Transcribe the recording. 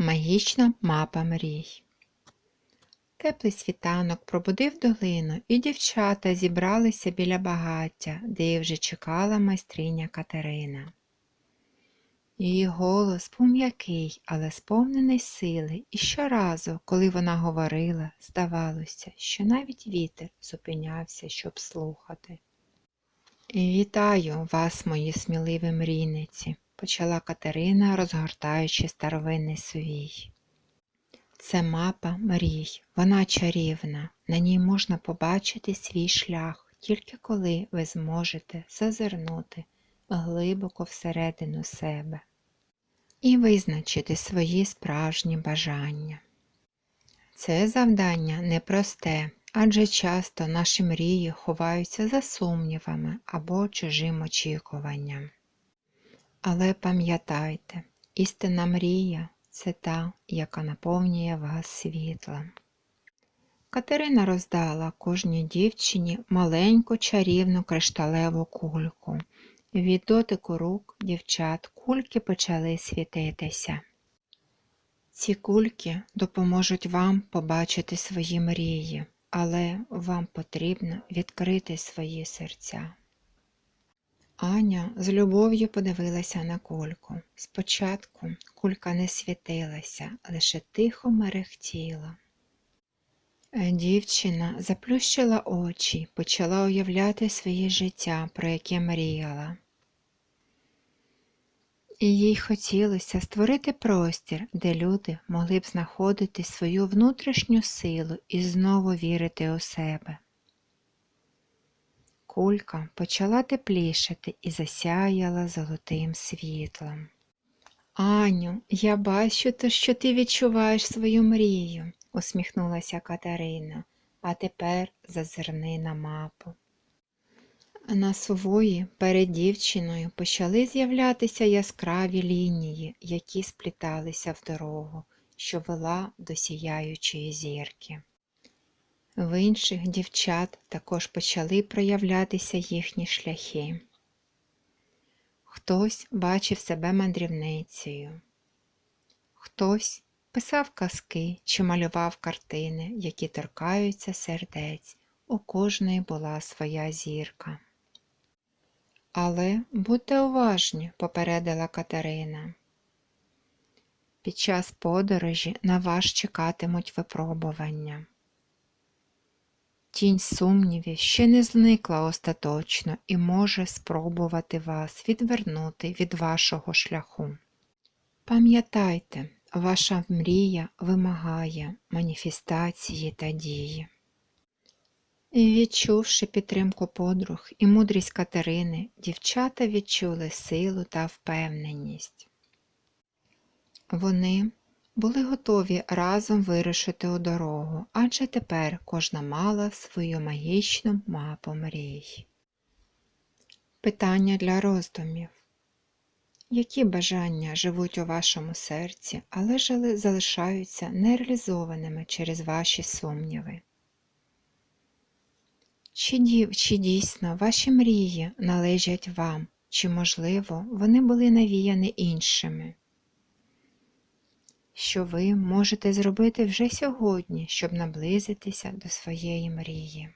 Магічна мапа мрій. Теплий світанок пробудив долину, і дівчата зібралися біля багаття, де їх вже чекала майстриня Катерина. Її голос був м'який, але сповнений сили, і щоразу, коли вона говорила, здавалося, що навіть вітер зупинявся, щоб слухати. Вітаю вас, мої сміливі мрійниці, почала Катерина, розгортаючи старовинний сувій. Це мапа мрій, вона чарівна, на ній можна побачити свій шлях, тільки коли ви зможете зазирнути глибоко всередину себе і визначити свої справжні бажання. Це завдання непросте, адже часто наші мрії ховаються за сумнівами або чужим очікуванням. Але пам'ятайте, істинна мрія це та, яка наповнює вас світлом. Катерина роздала кожній дівчині маленьку чарівну кришталеву кульку. Від дотику рук дівчат кульки почали світитися. Ці кульки допоможуть вам побачити свої мрії, але вам потрібно відкрити свої серця. Аня з любов'ю подивилася на кульку. Спочатку кулька не світилася, лише тихо мерехтіла. Е, Дівчина заплющила очі, почала уявляти своє життя, про яке мріяла. І їй хотілося створити простір, де люди могли б знаходити свою внутрішню силу і знову вірити у себе. Кулька почала теплішати і засяяла золотим світлом. Аню, я бачу, то, що ти відчуваєш свою мрію, усміхнулася Катерина, а тепер зазирни на мапу. На сувої перед дівчиною почали з'являтися яскраві лінії, які спліталися в дорогу, що вела до сіяючої зірки. В інших дівчат також почали проявлятися їхні шляхи. Хтось бачив себе мандрівницею, хтось писав казки чи малював картини, які торкаються сердець, у кожної була своя зірка. Але будьте уважні, попередила Катерина. Під час подорожі на вас чекатимуть випробування. Тінь сумнівів ще не зникла остаточно і може спробувати вас відвернути від вашого шляху. Пам'ятайте, ваша мрія вимагає маніфестації та дії. Відчувши підтримку подруг і мудрість Катерини, дівчата відчули силу та впевненість. Вони були готові разом вирушити у дорогу, адже тепер кожна мала свою магічну мапу мрій. Питання для роздумів. Які бажання живуть у вашому серці, але ж залишаються нереалізованими через ваші сумніви? Чи, дів, чи дійсно ваші мрії належать вам, чи, можливо, вони були навіяні іншими? Що ви можете зробити вже сьогодні, щоб наблизитися до своєї мрії?